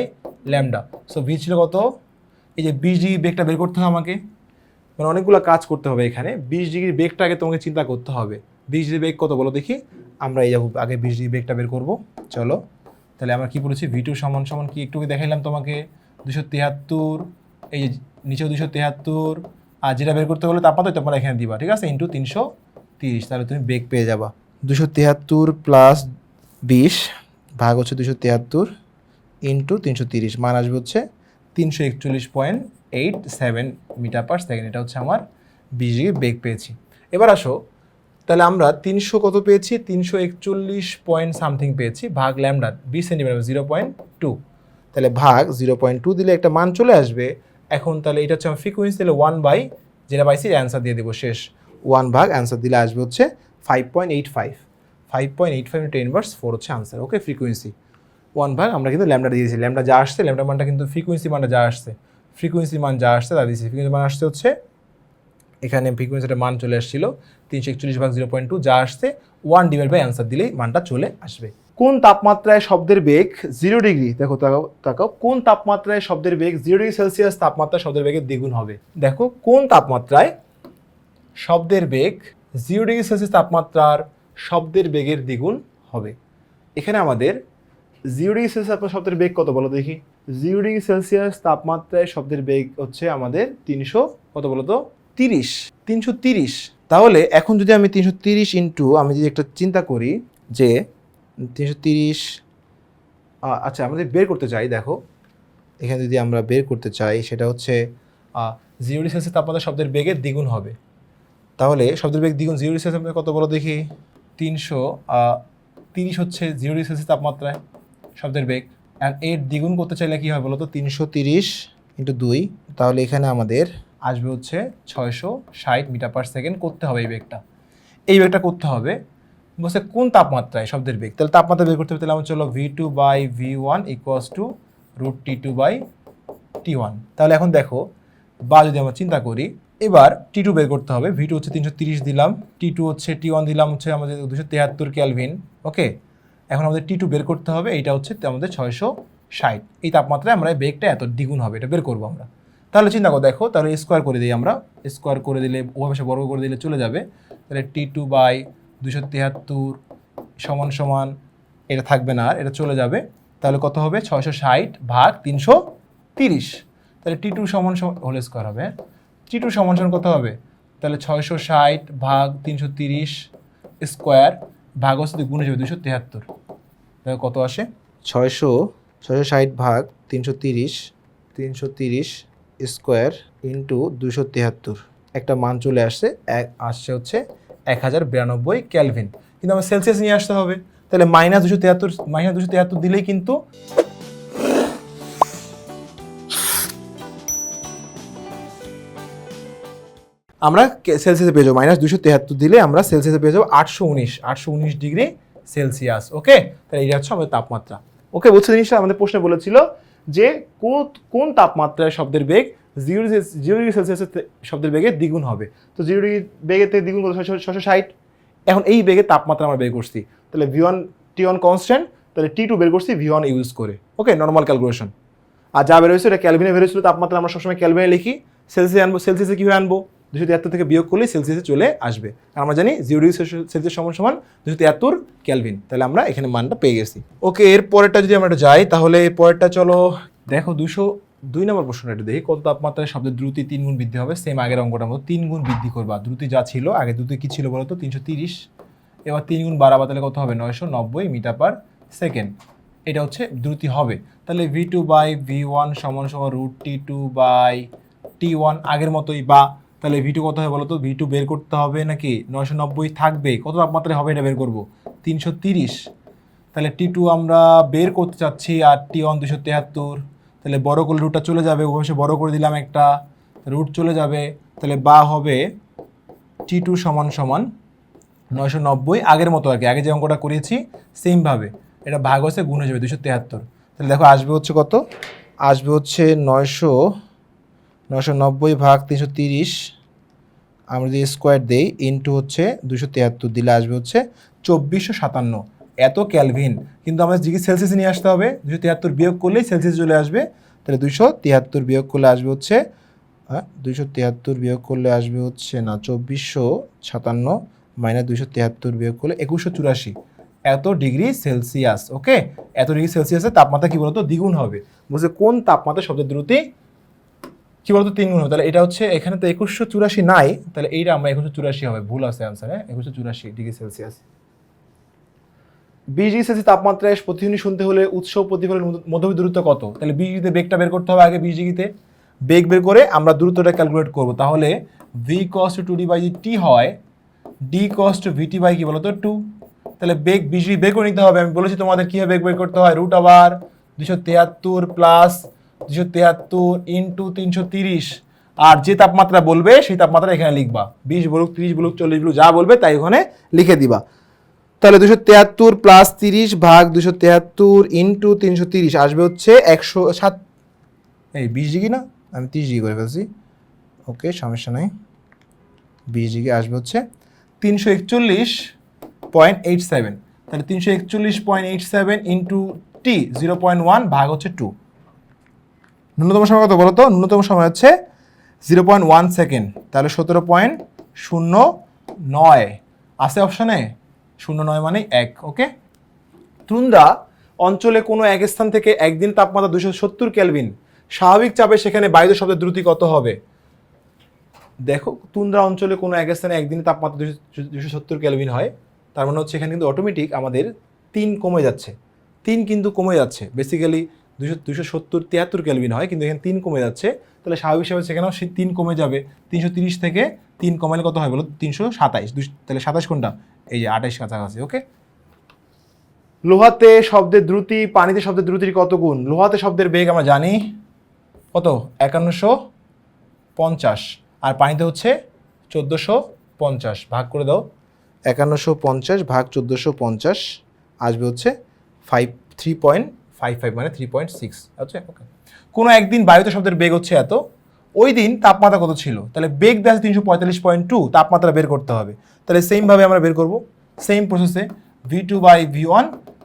S1: lambda so v ছিল কত? এই যে বিশ ডিগ্রি বেগটা বের করতে হবে আমাকে। মানে অনেকগুলো কাজ করতে হবে এখানে। বিশ ডিগ্রি বেগটা আগে তোমাকে চিন্তা করতে হবে। বিশ ডিগ্রি বেগ কত বলো দেখি? আমরা এই যাব আগে বিশ ডিগ্রি বেগটা বের করব। চলো, তাহলে আমরা কি বলেছি? ভি টু সমান সমান কি? একটু দেখাইলাম তোমাকে। দুশো তিয়াত্তর এই নিচেও দুশো তিয়াত্তর আর যেটা বের করতে হলে তাপমাত্রা তোমরা এখানে দিবা, ঠিক আছে? ইন্টু তিনশো তিরিশ, তাহলে তুমি বেগ পেয়ে যাবা। দুশো তিয়াত্তর প্লাস বিশ ভাগ হচ্ছে দুশো তিয়াত্তর ইন্টু তিনশো তিরিশ, মান আসবে হচ্ছে তিনশো একচল্লিশ point eight seven metre per second এটা হচ্ছে আমার বিশ বেগ পেয়েছি। এবার আসো তাহলে আমরা তিনশো কত পেয়েছি? তিনশো একচল্লিশ পয়েন্ট সামথিং পেয়েছি। ভাগ ল্যামডা বিশ সেন্টিমিটার জিরো পয়েন্ট টু তাহলে ভাগ জিরো পয়েন্ট টু দিলে একটা মান চলে আসবে। এখন তাহলে এটা হচ্ছে আমার ফ্রিকুয়েন্সি তাহলে ওয়ান বাই যেটা পাইছি অ্যান্সার দিয়ে দেবো শেষ। ওয়ান ভাগ অ্যান্সার দিলে আসবে হচ্ছে five point eight five five point eight five ten inverse four হচ্ছে আনসার ওকে ফ্রিকুয়েন্সি ওয়ান ভাগ আমরা কিন্তু ল্যামডা দিয়েছি। ল্যামডা যা আসছে ল্যামডা মানটা কিন্তু ফ্রিকুয়েন্সি মানটা যা আসছে। ফ্রিকুয়েন্সি মান যা আসছে, তা দিয়েছি। ফ্রিকুয়েন্সি মান আসছে হচ্ছে এখানে ফ্রিকুয়েন্সিটা মান চলে আসছিল তিনশো একচল্লিশ ভাগ জিরো পয়েন্ট টু যা আসছে ওয়ান ডিভাইড বাই অ্যান্সার দিলেই মানটা চলে আসবে। কোন তাপমাত্রায় শব্দের বেগ জিরো ডিগ্রি দেখো, তাকাও তাকাও, কোন তাপমাত্রায় শব্দের বেগ জিরো ডিগ্রি সেলসিয়াস তাপমাত্রা শব্দের বেগের দ্বিগুণ হবে? দেখো, কোন তাপমাত্রায় শব্দের বেগ জিরো ডিগ্রি সেলসিয়াস তাপমাত্রার শব্দের বেগের দ্বিগুণ হবে? এখানে আমাদের জিরো ডিগ্রি সেলসিয়াস শব্দের বেগ কত বলো দেখি? জিরো ডিগ্রি সেলসিয়াস তাপমাত্রায় শব্দের বেগ হচ্ছে আমাদের তিনশো, কত বলো তো? তিরিশ, তিনশো তিরিশ। তাহলে এখন যদি আমি তিনশো তিরিশ ইন্টু আমি যদি একটা চিন্তা করি যে তিনশো তিরিশ আচ্ছা আমাদের বের করতে চাই, দেখো, এখানে যদি আমরা বের করতে চাই, সেটা হচ্ছে জিরো সেলসিয়াস তাপমাত্রা শব্দের বেগের দ্বিগুণ হবে। তাহলে শব্দের বেগ দ্বিগুণ জিরো ডিগ্রি সেলসিয়াস কত বলো দেখি? তিনশো তিরিশ হচ্ছে জিরো ডিগ্রি তাপমাত্রায় শব্দের বেগ। অ্যান্ড এর দ্বিগুণ করতে চাইলে কী হয় বলো তো? তিনশো তিরিশ ইন্টু দুই। তাহলে এখানে আমাদের আসবে হচ্ছে ছয়শো ষাট মিটার পার সেকেন্ড করতে হবে এই বেগটা। এই বেগটা করতে হবে বলছে কোন তাপমাত্রায় শব্দের বেগ? তাহলে তাপমাত্রা বের করতে হবে, তাহলে আমার চলো v two by v one equals to root t two by t one তাহলে এখন দেখো, বা যদি আমরা চিন্তা করি, এবার টি টু বের করতে হবে ভি টু হচ্ছে তিনশো তিরিশ দিলাম টি টু হচ্ছে টি ওয়ান দিলাম হচ্ছে আমাদের দুশো তেহাত্তর ক্যালভিন ওকে এখন আমাদের টি টু বের করতে হবে, এইটা হচ্ছে আমাদের ছয়শো ষাট। এই তাপমাত্রায় আমরা বেগটা এত দ্বিগুণ হবে, এটা বের করব আমরা। তাহলে চিন্তা করো, দেখো, তাহলে স্কোয়ার করে দিই আমরা। স্কোয়ার করে দিলে সে বর্গ করে দিলে চলে যাবে। তাহলে টি টু বাই দুশো তেহাত্তর সমান সমান, এটা থাকবে না আর, এটা চলে যাবে। তাহলে কত হবে? ছয়শো ষাট ভাগ তিনশো তিরিশ। তাহলে টি টু সমান হোল স্কোয়ার হবে টি টু সমান সমান কত হবে? তাহলে ছয়শো ষাট ভাগ তিনশো তিরিশ স্কোয়ার ভাগ হচ্ছে গুণ যাবে দুশো তিয়াত্তর। তাহলে কত আসে? ছয়শো ছয়শো ষাট ভাগ তিনশো তিরিশ তিনশো তিরিশ স্কোয়ার ইন্টু দুশো তিয়াত্তর। একটা মান চলে আসছে এক আসছে হচ্ছে এক হাজার বিরানব্বই ক্যালভিন। কিন্তু আমার সেলসিয়াস নিয়ে আসতে হবে। তাহলে মাইনাস দুশো তিয়াত্তর, মাইনাস দুশো তিয়াত্তর দিলেই কিন্তু আমরা সেলসিয়াসে পেয়ে যাব। মাইনাস দুশো তেহাত্তর দিলে আমরা সেলসিয়াসে পেয়ে যাব আটশো উনিশ আটশো উনিশ ডিগ্রি সেলসিয়াস, ওকে? তাহলে এটা হচ্ছে আমাদের তাপমাত্রা। ওকে বলছে জিনিসটা? আমাদের প্রশ্নে বলেছিল যে কোন তাপমাত্রায় শব্দের বেগ জিরো জিরো ডিগ্রি সেলসিয়াসের শব্দের বেগে দ্বিগুণ হবে। তো জিরো ডিগ্রি বেগেতে দ্বিগুণ করতে ছশো ষাট। এখন এই বেগে তাপমাত্রা আমরা বের করছি। তাহলে v one, t one constant তাহলে টি টু বের করছি ভি ওয়ান ইউজ করে। ওকে নর্মাল ক্যালকুলেশন আর যা বের হয়েছে, এটা ক্যালভিনে বের হয়েছিল, তাপমাত্রা আমরা সবসময় ক্যালভিনে লিখি। সেলসিয়াস আনব সেলসিয়াসে কীভাবে আনব? দুশো তিয়াত্তর থেকে বিয়োগ করলে সেলসিয়াসে চলে আসবে। আর আমরা জানি জিরো ডিগ্রি সেলসিয়াস সমান সমান দুশো তিয়াত্তর ক্যালভিন। তাহলে আমরা এখানে মানটা পেয়ে গেছি। ওকে, এর পরেরটা যদি আমরা যাই, তাহলে পরেরটা চলো, দেখো দুশো দুই নম্বর প্রশ্নটা একটু দেখি, কত তাপমাত্রায় শব্দের দ্রুতি তিন গুণ বৃদ্ধি হবে? সেম আগের অঙ্কটার মতো তিন গুণ বৃদ্ধি করবা। দ্রুতি যা ছিল, আগে দ্রুতি কী ছিল বলো তো তিনশো তিরিশ। এবার তিন গুণ বাড়াবা, তাহলে কত হবে? নয়শো নব্বই মিটার পার সেকেন্ড। এটা হচ্ছে দ্রুতি হবে। তাহলে v two by v one সমান সমান root t two by t one আগের মতোই বা তাহলে ভি টু কত হবে বলো তো ভি টু বের করতে হবে নাকি নয়শো নব্বই থাকবে? কত তাপমাত্রায় হবে এটা বের করব? তিনশো তিরিশ। তাহলে টি টু আমরা বের করতে চাচ্ছি আর টি ওয়ান দুশো তেহাত্তর। তাহলে বড় করে রুটটা চলে যাবে অবশ্যই বড় করে দিলাম একটা রুট চলে যাবে। তাহলে বা হবে টি টু সমান সমান নয়শো নব্বই, আগের মতো আর কি। আগে যে অঙ্কটা করিয়েছি সেমভাবে এটা ভাগ হচ্ছে, গুণ হয়ে যাবে দুশো তেহাত্তর। তাহলে দেখো, আসবে হচ্ছে কত? আসবে হচ্ছে নয়শো নয়শো নব্বই ভাগ তিনশো তিরিশ আমরা যদি স্কোয়ার দেই ইন্টু হচ্ছে দুশো তিয়াত্তর, দিলে আসবে হচ্ছে চব্বিশশো সাতান্ন। এত ক্যালভিন কিন্তু আমাদের ডিগ্রি সেলসিয়াসে নিয়ে আসতে হবে। দুশো তিয়াত্তর বিয়োগ করলেই সেলসিয়াস চলে আসবে। তাহলে দুশো তিয়াত্তর বিয়োগ করলে আসবে হচ্ছে হ্যাঁ দুশো তিয়াত্তর বিয়োগ করলে আসবে হচ্ছে না, চব্বিশশো সাতান্ন মাইনাস দুশো তিয়াত্তর বিয়োগ করলে একুশশো চুরাশি। এত ডিগ্রি সেলসিয়াস ওকে এত ডিগ্রি সেলসিয়াসে তাপমাত্রা কী বলতো? দ্বিগুণ হবে। বুঝছে কোন তাপমাত্রা শব্দের দ্রুতি? কি বলতো, তিন গুণ। হবে তাহলে এটা হচ্ছে, এখানে তো একুশশো চুরাশি নাই, তাহলে এইটা আমরা একুশশো চুরাশি হবে। ভুল আছে অ্যান্সারে একুশশো চুরাশি ডিগ্রি সেলসিয়াস। বিশ ডিগ্রি সেলসিয়াস তাপমাত্রায় প্রতিধ্বনি শুনতে হলে উৎস ও প্রতিফলন মধ্যবর্তী দূরত্ব কত? তাহলে বিশ ডিগ্রিতে বেগটা বের করতে হবে আগে বিশ ডিগ্রিতে। বেগ বের করে আমরা দূরত্বটা ক্যালকুলেট করব। তাহলে v equals to d by t হয় ডি টু ভিটি বাই কি বলতো টু তাহলে বেগ বিশ ডিগ্রি বের করে নিতে হবে। আমি বলেছি তোমাদের কীভাবে বেগ বের করতে হয়? রুট আবার দুশো তেহাত্তর প্লাস দুশো তেহাত্তর ইন্টু তিনশো তিরিশ। আর যে তাপমাত্রা বলবে, সেই তাপমাত্রা এখানে লিখবা। বিশ বলুক, তিরিশ বলুক, চল্লিশ বলুক, যা বলবে তাই ওখানে লিখে দিবা। তাহলে দুশো তেহাত্তর প্লাস তিরিশ ভাগ দুশো তেহাত্তর ইন্টু তিনশো তিরিশ আসবে হচ্ছে একশো সাত। এই বিশ ডিগ্রি না? আমি তিরিশ ডিগ্রি করে ফেলছি। ওকে, সমস্যা নাই। বিশ ডিগ্রি আসবে হচ্ছে তিনশো একচল্লিশ পয়েন্ট এইট সেভেন তাহলে তিনশো একচল্লিশ point eight seven into t zero point one ভাগ হচ্ছে টু ন্যূনতম সময় কত বলো তো ন্যূনতম সময় হচ্ছে জিরো পয়েন্ট ওয়ান সেকেন্ড তাহলে সতেরো পয়েন্ট শূন্য নয়। আছে অপশানে শূন্য নয় মানে এক ওকে তুন্দ্রা অঞ্চলে কোনো এক স্থান থেকে একদিন তাপমাত্রা দুশো সত্তর ক্যালভিন স্বাভাবিক চাপে সেখানে বায়ু শব্দের দ্রুতি কত হবে? দেখো তুন্দ্রা অঞ্চলে কোনো এক স্থানে একদিনে তাপমাত্রা দুশো সত্তর ক্যালভিন হয়। তার মানে হচ্ছে এখানে কিন্তু অটোমেটিক আমাদের তিন কমে যাচ্ছে। তিন কিন্তু কমে যাচ্ছে। বেসিক্যালি দুশো দুশো সত্তর তিয়াত্তর ক্যালভিন হয়, কিন্তু এখানে তিন কমে যাচ্ছে। তাহলে স্বাভাবিক হিসাবে সেখানেও সে তিন কমে যাবে। তিনশো তিরিশ থেকে তিন কমালে কত হয় বলো? তিনশো সাতাইশ। তাহলে সাতাশ কোনটা? এই যে আঠাইশ কাছাকাছি ওকে লোহাতে শব্দের দ্রুতি, পানিতে শব্দের দ্রুতির কত গুণ? লোহাতে শব্দের বেগ আমরা জানি কত? একান্নশো পঞ্চাশ। আর পানিতে হচ্ছে চোদ্দোশো পঞ্চাশ। ভাগ করে দাও। একান্নশো পঞ্চাশ ভাগ চোদ্দোশো পঞ্চাশ আসবে হচ্ছে five three point five five মানে থ্রি পয়েন্ট সিক্স আচ্ছা ওকে কোনো একদিন বায়ুতে শব্দের বেগ হচ্ছে এত, ওই দিন তাপমাত্রা কত ছিল? তাহলে বেগ দেওয়া তিনশো পঁয়তাল্লিশ পয়েন্ট টু তাপমাত্রা বের করতে হবে। তাহলে সেমভাবে আমরা বের করব। সেম প্রসেসে v two by v one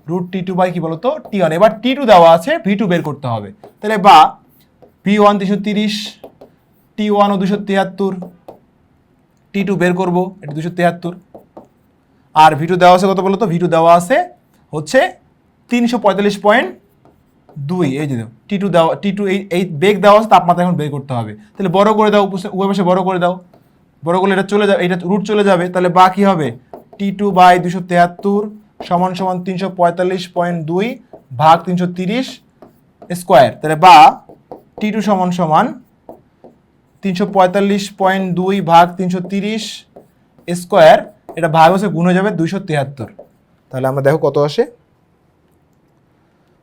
S1: root t two by কি বলতো? টি ওয়ান এবার টি টু দেওয়া আছে ভি টু বের করতে হবে। তাহলে বা ভি ওয়ান তিনশো তিরিশ টি ওয়ান ও দুশো তিয়াত্তর টি টু বের করব, এটা দুশো তিয়াত্তর। আর ভি টু দেওয়া আছে কত বলতো? ভি টু দেওয়া আছে হচ্ছে তিনশো পঁয়তাল্লিশ পয়েন্ট দুই, এই যে টি টু দেওয়া টি টু এই এই বেগ দেওয়া আছে, তাপমাত্রা এখন বের করতে হবে। তাহলে বড় করে দাও উভয় বড় করে দাও। বড় করলে এটা চলে যাবে এটা রুট চলে যাবে, তাহলে বা কী হবে? টি টু বাই দুশো তেহাত্তর সমান সমান তিনশো পঁয়তাল্লিশ পয়েন্ট দুই ভাগ তিনশো তিরিশ স্কোয়ার। তাহলে বা টি টু সমান সমান তিনশো পঁয়তাল্লিশ পয়েন্ট দুই ভাগ তিনশো তিরিশ স্কোয়ার, এটা ভাগ হচ্ছে, গুণ হয়ে যাবে দুইশো তিয়াত্তর তাহলে আমরা দেখো কত আসে?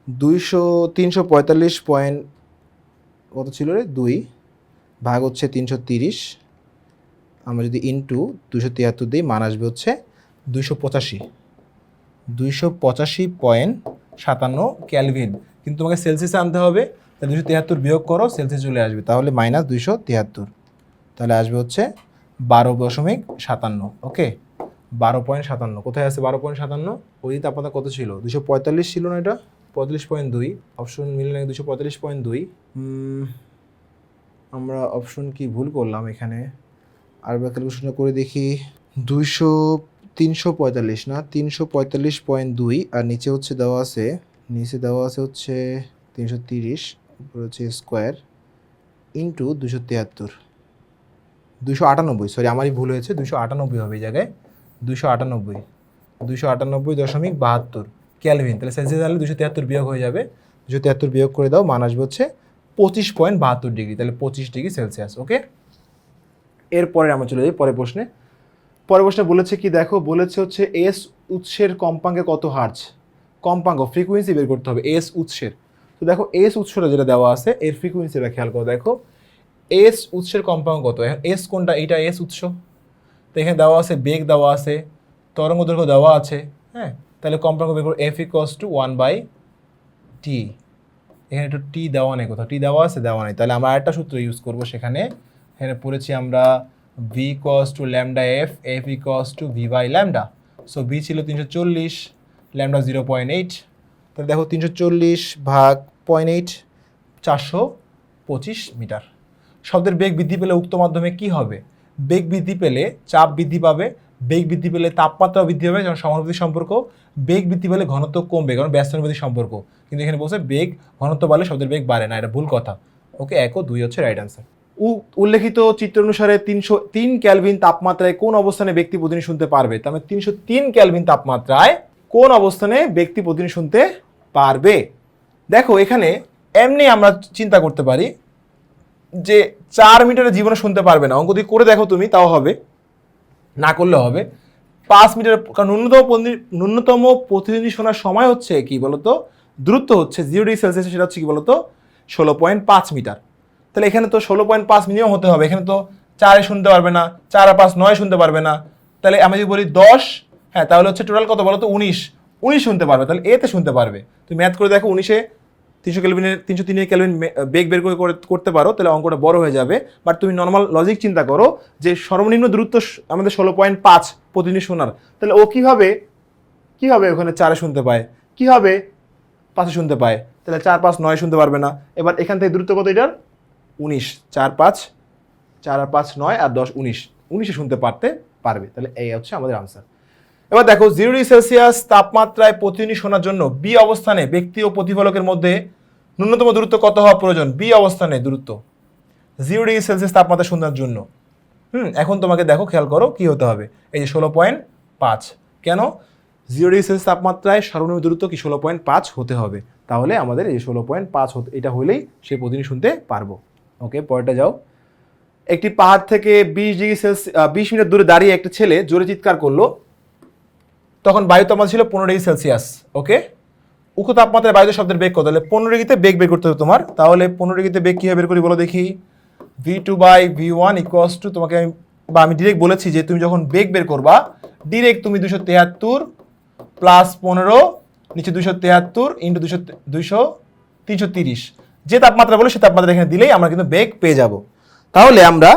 S1: দুইশো, তিনশো পঁয়তাল্লিশ পয়েন্ট কত ছিল রে? দুই ভাগ হচ্ছে তিনশো তিরিশ। আমরা যদি ইনটু দুশো তিয়াত্তর দিই, মান আসবে হচ্ছে দুইশো পঁচাশি। দুইশো পঁচাশি পয়েন্ট সাতান্ন ক্যালভিন কিন্তু তোমাকে সেলসিয়াসে আনতে হবে, তাহলে দুশো তিয়াত্তর বিয়োগ করো, সেলসিয়াস চলে আসবে। তাহলে মাইনাস দুইশো তিয়াত্তর। তাহলে আসবে হচ্ছে বারো দশমিক সাতান্ন, ওকে? বারো পয়েন্ট সাতান্ন। কোথায় আছে বারো পয়েন্ট সাতান্ন? ওই তাপমাত্রা কত ছিল? দুশো পঁয়তাল্লিশ ছিল না এটা? পঁয়তাল্লিশ পয়েন্ট দুই অপশন মিললে নাকি দুশো পঁয়তাল্লিশ পয়েন্ট দুই? আমরা অপশন কি ভুল করলাম এখানে? আর ক্যালকুলেশনটা করে দেখি। দুইশো, তিনশো পঁয়তাল্লিশ না? তিনশো পঁয়তাল্লিশ পয়েন্ট দুই আর নিচে হচ্ছে দেওয়া আছে। নিচে দেওয়া আছে হচ্ছে তিনশো তিরিশ, উপরে হচ্ছে স্কোয়ার ইন্টু দুশো তিয়াত্তর। দুশো আটানব্বই সরি আমারই ভুল হয়েছে। দুশো আটানব্বই হবে এই জায়গায়। দুশো আটানব্বই। দুশো আটানব্বই দশমিক বাহাত্তর। ক্যালভিন তাহলে সেলসিয়াস তাহলে দুশো তিয়াত্তর বিয়োগ হয়ে যাবে। দুশো তিয়াত্তর বিয়োগ করে দাও, মান আসবে হচ্ছে পঁচিশ পয়েন্ট বাহাত্তর ডিগ্রি তাহলে পঁচিশ ডিগ্রি সেলসিয়াস ওকে এরপরে আমরা চলে যাই পরের প্রশ্নে। পরের প্রশ্নে বলেছে কি, দেখো, বলেছে হচ্ছে এস উৎসের কম্পাঙ্কে কত হার্জ কম্পাঙ্ক ফ্রিকুয়েন্সি বের করতে হবে এস উৎসের। তো দেখো এস উৎসটা যেটা দেওয়া আছে, এর ফ্রিকুয়েন্সিটা খেয়াল করো, দেখো। এস উৎসের কম্পাঙ্ক কত? এখন এস কোনটা? এইটা এস উৎস। তো এখানে দেওয়া আছে, বেগ দেওয়া আছে তরঙ্গ দৈর্ঘ্য দেওয়া আছে হ্যাঁ? তাহলে কম্পাঙ্ক বের করো f equals to one by t এখানে একটু টি দেওয়া নেই কোথাও। টি দেওয়া আছে, দেওয়া নেই। তাহলে আমরা আরেকটা সূত্র ইউজ করব সেখানে। এখানে পড়েছি আমরা v equals to lambda f f equals to v by lambda so v ছিল তিনশো চল্লিশ ল্যামডা জিরো পয়েন্ট এইট তাহলে দেখো তিনশো চল্লিশ ভাগ পয়েন্ট এইট চারশো পঁচিশ মিটার। শব্দের বেগ বৃদ্ধি পেলে উক্ত মাধ্যমে কি হবে? বেগ বৃদ্ধি পেলে চাপ বৃদ্ধি পাবে বেগ বৃদ্ধি পেলে তাপমাত্রা বৃদ্ধি হবে, যেমন সমানুপাতিক সম্পর্ক, বেগ বৃদ্ধি পেলে ঘনত্ব কমবে, কারণ ব্যস্তানুপাতিক সম্পর্ক। কিন্তু এখানে বলছে বেগ, ঘনত্ব বাড়লে শব্দের বেগ বাড়ে না, এটা ভুল কথা। ওকে, এক ও দুই হচ্ছে রাইট আনসার উল্লেখিত চিত্র অনুসারে তিনশো তিন ক্যালভিন তাপমাত্রায় কোন অবস্থানে ব্যক্তি প্রতিদিন শুনতে পারবে? তার মানে তিনশো তিন ক্যালভিন তাপমাত্রায় কোন অবস্থানে ব্যক্তি প্রতিদিন শুনতে পারবে? দেখো, এখানে এমনি আমরা চিন্তা করতে পারি যে চার মিটারের জীবনে শুনতে পারবে না। অঙ্ক দিয়ে করে দেখো তুমি, তাও হবে। না করলে হবে। পাঁচ মিটার, কারণ ন্যূনতম ন্যূনতম প্রতিনিধি শোনার সময় হচ্ছে কি বলতো? দূরত্ব হচ্ছে জিরো ডিগ্রি সেলসিয়াস সেটা হচ্ছে কি বলতো? ষোলো পয়েন্ট পাঁচ মিটার। তাহলে এখানে তো ষোলো পয়েন্ট পাঁচ মিনিমাম হতে হবে। এখানে তো চারে শুনতে পারবে না, চার পাঁচ নয় শুনতে পারবে না। তাহলে আমি যদি বলি দশ হ্যাঁ তাহলে হচ্ছে টোটাল কত বলো তো উনিশ। উনিশ শুনতে পারবে। তাহলে এতে শুনতে পারবে। তুমি ম্যাথ করে দেখো, উনিশে তিনশো ক্যালভিনের, তিনশো তিনের ক্যালভিন বেগ বের করে করে- করতে পারো, তাহলে অঙ্কটা বড় হয়ে যাবে। বাট তুমি নর্মাল লজিক চিন্তা করো যে সর্বনিম্ন দূরত্ব আমাদের ষোলো পয়েন্ট পাঁচ প্রতিদিন শোনার। তাহলে ও কীভাবে কীভাবে ওখানে চারে শুনতে পায়? কীভাবে পাঁচে শুনতে পায়? তাহলে চার পাঁচ নয় শুনতে পারবে না। এবার এখান থেকে দূরত্ব কত এটার? উনিশ। চার পাঁচ চার পাঁচ নয় আর দশ, উনিশ। উনিশে শুনতে পারতে পারবে। তাহলে এই হচ্ছে আমাদের আনসার এবার দেখো জিরো ডিগ্রি সেলসিয়াস তাপমাত্রায় প্রতিদিনই শোনার জন্য বি অবস্থানে ব্যক্তি ও প্রতিফলকের মধ্যে ন্যূনতম দূরত্ব কত হওয়া প্রয়োজন? বি অবস্থানে দূরত্ব। জিরো ডিগ্রি সেলসিয়াস তাপমাত্রা শোনার জন্য। হুম, এখন তোমাকে দেখো, খেয়াল করো কি হতে হবে। এই যে ষোলো পয়েন্ট পাঁচ। কেন? জিরো ডিগ্রি সেলসিয়াস তাপমাত্রায় সর্বনিম্ন দূরত্ব কি? ষোলো পয়েন্ট পাঁচ হতে হবে। তাহলে আমাদের এই ষোলো পয়েন্ট পাঁচ হতে, এটা হলেই সে প্রতিদিন শুনতে পারব। ওকে পরেরটা যাও। একটি পাহাড় থেকে বিশ ডিগ্রি সেলসিয়াস বিশ মিনিট দূরে দাঁড়িয়ে একটা ছেলে জোরে চিৎকার করল। তখন বায়ু তাপমাত্রা ছিল পনেরো ডিগ্রি সেলসিয়াস, ওকে? উক্ত তাপমাত্রায় বায়ুতে শব্দের বেগ কত? তাহলে পনেরো ডিগ্রিতে বেগ বের করতে হবে তোমার। তাহলে পনেরো ডিগ্রিতে বেগ কীভাবে বের করি বলো দেখি? V two by v one equals to তোমাকে আমি বা আমি ডিরেক্ট বলেছি যে তুমি যখন বেগ বের করবা ডিরেক্ট তুমি দুশো তেহাত্তর প্লাস পনেরো, নিচে দুশো তেহাত্তর ইন্টু দুশো দুশো তিনশো তিরিশ। যে তাপমাত্রা বলে সে তাপমাত্রা এখানে দিলেই আমরা কিন্তু বেগ পেয়ে যাব। তাহলে আমরা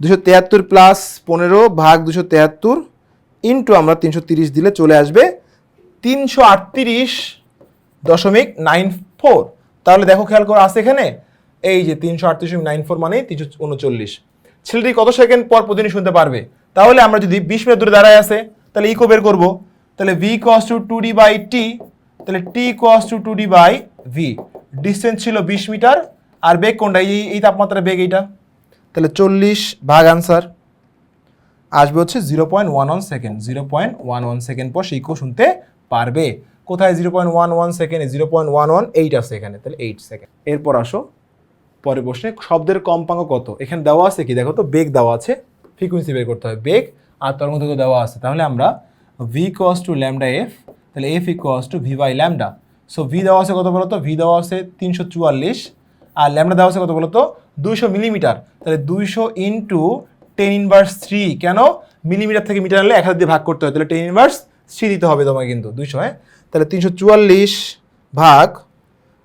S1: দুশো তেহাত্তর প্লাস পনেরো ভাগ দুশো তেহাত্তর ইন্টু আমরা তিনশো তিরিশ দিলে চলে আসবে তিনশো আটত্রিশ দশমিক নাইন ফোর। তাহলে দেখো খেয়াল করো আছে এখানে? এই যে তিনশো আটত্রিশ নাইন ফোর মানে তিনশো উনচল্লিশ। ছেলেটি কত সেকেন্ড পর প্রতিদিন শুনতে পারবে? তাহলে আমরা যদি বিশ মিনিট দূরে দাঁড়ায় আছে, তাহলে ইকো বের করব। তাহলে v equals to two d by t তাহলে t equals to two d by v distance ছিল বিশ মিটার, আর বেগ কোনটা? এই এই তাপমাত্রা বেগ এইটা। তাহলে চল্লিশ ভাগ আনসার আসবে হচ্ছে zero point one one second zero point one one second পর সেই শুনতে পারবে। কোথায় জিরো পয়েন্ট ওয়ান ওয়ান সেকেন্ডে zero point one one eight আছে এখানে তাহলে এইট সেকেন্ড এরপর আসো, পরে প্রশ্নে, শব্দের কম্পাঙ্ক কত? এখানে দেওয়া আছে কি? দেখো তো, বেগ দেওয়া আছে ফ্রিকুয়েন্সি বের করতে হবে, বেগ আর তরঙ্গ দেওয়া আছে। তাহলে আমরা v equals to lambda f তাহলে f equals to v by lambda so v দেওয়া আছে কত বলতো? ভি দেওয়া আছে তিনশো চুয়াল্লিশ, আর ল্যামডা দেওয়া আছে কত বলতো? দুইশো মিলিমিটার তাহলে দুইশো ইন্টু টেন ইনভার্স থ্রি কেন? মিলিমিটার থেকে মিটার হলে এক হাজার দিয়ে ভাগ করতে হয়, তাহলে টেন ইনভার্স থ্রি দিতে হবে তোমাকে কিন্তু দুইশো হ্যাঁ তাহলে তিনশো চুয়াল্লিশ ভাগ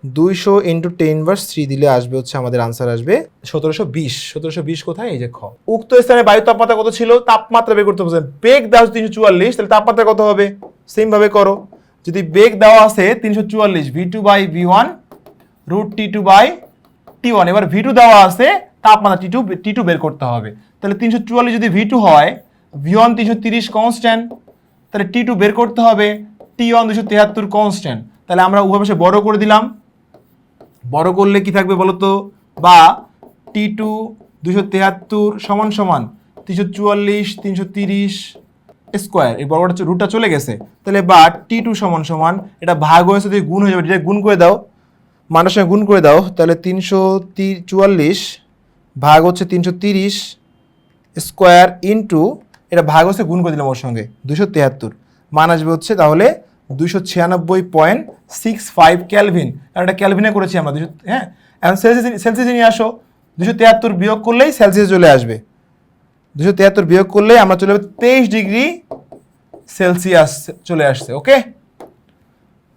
S1: দুইশো ইন্টু টেন ভার্স থ্রি দিলে আসবে হচ্ছে, আমাদের আনসার আসবে সতেরোশো বিশ। সতেরোশো বিশ কোথায়? এই যে খ। উক্ত স্থানে বায়ু তাপমাত্রা কত ছিল? তাপমাত্রা বের করতে বলছেন, বেগ দেওয়া আছে তিনশো চুয়াল্লিশ, তাহলে তাপমাত্রা কত হবে? সেমভাবে করো। যদি বেগ দেওয়া আছে তিনশো চুয়াল্লিশ v two by v one root t two by t one এবার ভি টু দেওয়া আছে তাপমাত্রা টি টু টি টু বের করতে হবে। তাহলে তিনশো চুয়াল্লিশ যদি ভি টু হয় ভি ওয়ান তিনশো তিরিশ কনস্ট্যান্ট তাহলে টি টু বের করতে হবে টি ওয়ান দুশো তেহাত্তর কনস্ট্যান্ট তাহলে আমরা উভয় পাশে বড় করে দিলাম। বড় করলে কি থাকবে বলতো? বা টি টু দুশো তেহাত্তর সমান সমান তিনশো চুয়াল্লিশ, তিনশো তিরিশ স্কোয়ার এই বড়টা রুটটা চলে গেছে। তাহলে বা টি টু সমান সমান, এটা ভাগ হয়েছে যদি গুণ হয়ে যাবে এটা গুণ করে দাও। সঙ্গে গুণ করে দাও, তাহলে তিনশো চুয়াল্লিশ ভাগ হচ্ছে তিনশো তিরিশ স্কোয়ার ইন্টু, এটা ভাগ হচ্ছে গুণ করে দিলাম ওর সঙ্গে দুশো তেহাত্তর। মান আসবে হচ্ছে তাহলে দুশো ছিয়ানব্বই পয়েন্ট সিক্স ফাইভ ক্যালভিন কারণ এটা ক্যালভিনে করেছি আমরা দুশো হ্যাঁ? এখন সেলসিয়াস সেলসিয়াসে নিয়ে আসো দুশো তেহাত্তর বিয়োগ করলেই সেলসিয়াস চলে আসবে। দুশো তেহাত্তর বিয়োগ করলেই আমরা চলে যাবে তেইশ ডিগ্রি সেলসিয়াস চলে আসছে, ওকে?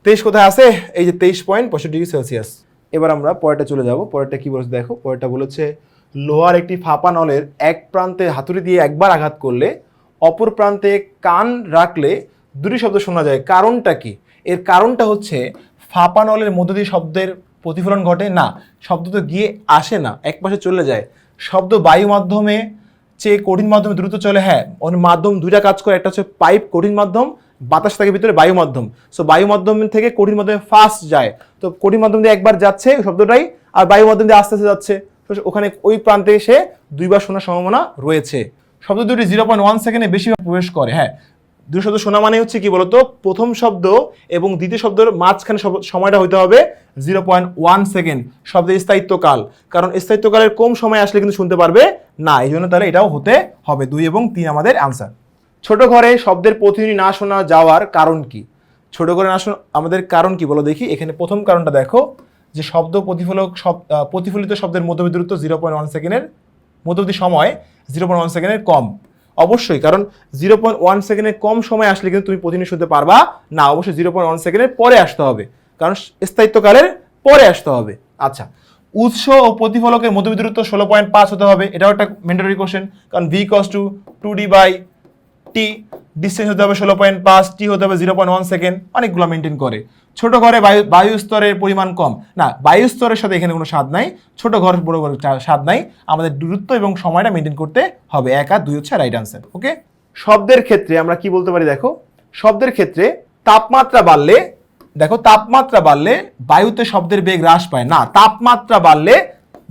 S1: তেইশ কোথায় আছে? এই যে তেইশ পয়েন্ট পঁয়ষট্টি ডিগ্রি সেলসিয়াস এবার আমরা পরেরটা চলে যাব, পরেরটা কি বলেছে দেখো? পরেরটা বলেছে লোহার একটি ফাঁপা নলের এক প্রান্তে হাতুড়ি দিয়ে একবার আঘাত করলে অপর প্রান্তে কান রাখলে দুটি শব্দ শোনা যায়। কারণটা কি? এর কারণটা হচ্ছে ফাঁপা নলের মধ্য দিয়ে শব্দের প্রতিফলন ঘটে। না, শব্দ তো গিয়ে আসে না, এক পাশে চলে যায়। শব্দ বায়ু মাধ্যমে চেয়ে কঠিন মাধ্যমে দ্রুত চলে হ্যাঁ ওর মাধ্যম দুইটা কাজ করে, একটা হচ্ছে পাইপ, কঠিন মাধ্যম, বাতাস থাকে ভিতরে, বায়ু মাধ্যম। সো বায়ু মাধ্যম থেকে কঠিন মাধ্যমে ফাস্ট যায়। তো কঠিন মাধ্যম দিয়ে একবার যাচ্ছে, শব্দটাই, আর বায়ু মাধ্যম দিয়ে আস্তে আস্তে যাচ্ছে। ওখানে ওই প্রান্তে এসে দুইবার শোনার সম্ভাবনা রয়েছে। শব্দ দুটি জিরো পয়েন্ট ওয়ান সেকেন্ডে বেশি প্রবেশ করে হ্যাঁ। দুই শব্দ শোনা মানে হচ্ছে কি বলতো? প্রথম শব্দ এবং দ্বিতীয় শব্দের মাঝখানে সময়টা হতে হবে জিরো পয়েন্ট ওয়ান সেকেন্ড। শব্দের স্থায়িত্বকাল। কারণ স্থায়িত্বকালের কম সময় আসলে কিন্তু শুনতে পারবে না। এই জন্য তাহলে এটাও হতে হবে। দুই এবং তিন আমাদের আনসার ছোট ঘরে শব্দের প্রতিধ্বনি না শোনা যাওয়ার কারণ কি? ছোট ঘরে না শোনা আমাদের কারণ কি বলো দেখি। এখানে প্রথম কারণটা দেখো। যে শব্দ প্রতিফলক শব প্রতিফলিত শব্দের মধ্যবর্তী দূরত্ব জিরো পয়েন্ট ওয়ান সেকেন্ডের মধ্যবর্তী সময় জিরো পয়েন্ট ওয়ান সেকেন্ডের কম। অবশ্যই, কারণ জিরো পয়েন্ট ওয়ান সেকেন্ডের কম সময় আসলে কিন্তু তুমি প্রতিদিন শুনতে পারবা। না, অবশ্যই জিরো পয়েন্ট ওয়ান সেকেন্ডের পরে আসতে হবে। কারণ স্থায়িত্বকালের পরে আসতে হবে। আচ্ছা উৎস ও প্রতিফলকের মধ্যবর্তী দূরত্ব ষোলো পয়েন্ট পাঁচ হতে হবে। এটাও একটা মেন্ডারি কোশ্চেন কারণ v equals to two d by t distance হতে হবে ষোলো পয়েন্ট পাঁচ টি হতে হবে জিরো পয়েন্ট ওয়ান সেকেন্ড অনেকগুলো মেনটেন করে। ছোট ঘরে বায়ু বায়ু স্তরের পরিমাণ কম। না, বায়ু স্তরের সাথে এখানে কোনো স্বাদ নাই, ছোট ঘর, বড় ঘর স্বাদ নাই। আমাদের দূরত্ব এবং সময়টা মেনটেন করতে হবে। এক আর দুই হচ্ছে রাইট আনসার ওকে শব্দের ক্ষেত্রে আমরা কি বলতে পারি দেখো? শব্দের ক্ষেত্রে তাপমাত্রা বাড়লে, দেখো তাপমাত্রা বাড়লে বায়ুতে শব্দের বেগ হ্রাস পায়। না, তাপমাত্রা বাড়লে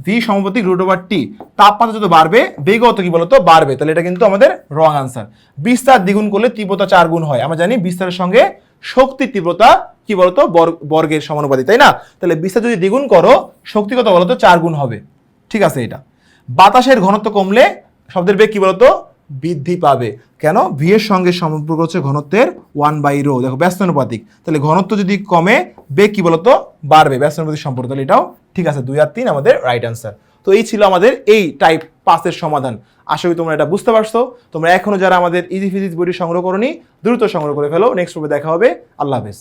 S1: ভি সমাপতিক রুট ওভার টি তাপমাত্রা যত বাড়বে, বেগও তো কি বলতো? বাড়বে। তাহলে এটা কিন্তু আমাদের রং আনসার বিস্তার দ্বিগুণ করলে তীব্রতা চার গুণ হয়। আমরা জানি বিস্তারের সঙ্গে শক্তির তীব্রতা কি বলতো? বর্গ- বর্গের সমানুপাতি তাই না? তাহলে বিস্তার যদি দ্বিগুণ করো, শক্তি কত বলতো? চার গুণ হবে। ঠিক আছে এটা। বাতাসের ঘনত্ব কমলে শব্দের বেগ কি বলতো? বৃদ্ধি পাবে। কেন? ভি এর সঙ্গে সম্পর্ক হচ্ছে ঘনত্বের ওয়ান বাই রো দেখো, ব্যস্তানুপাতিক। তাহলে ঘনত্ব যদি কমে, বেগ কি বলতো? বাড়বে। ব্যস্তানুপাতিক সম্পর্ক, তাহলে এটাও ঠিক আছে। দুই আর তিন আমাদের রাইট আনসার তো এই ছিল আমাদের এই টাইপ পাসের সমাধান। আশা করি তোমরা এটা বুঝতে পারছ। তোমরা এখনও যারা আমাদের ইজি ফিজিক্স বইটি সংগ্রহ করনি, দ্রুত সংগ্রহ করে ফেলো। নেক্সট পর্বে দেখা হবে। আল্লাহ হাফেজ।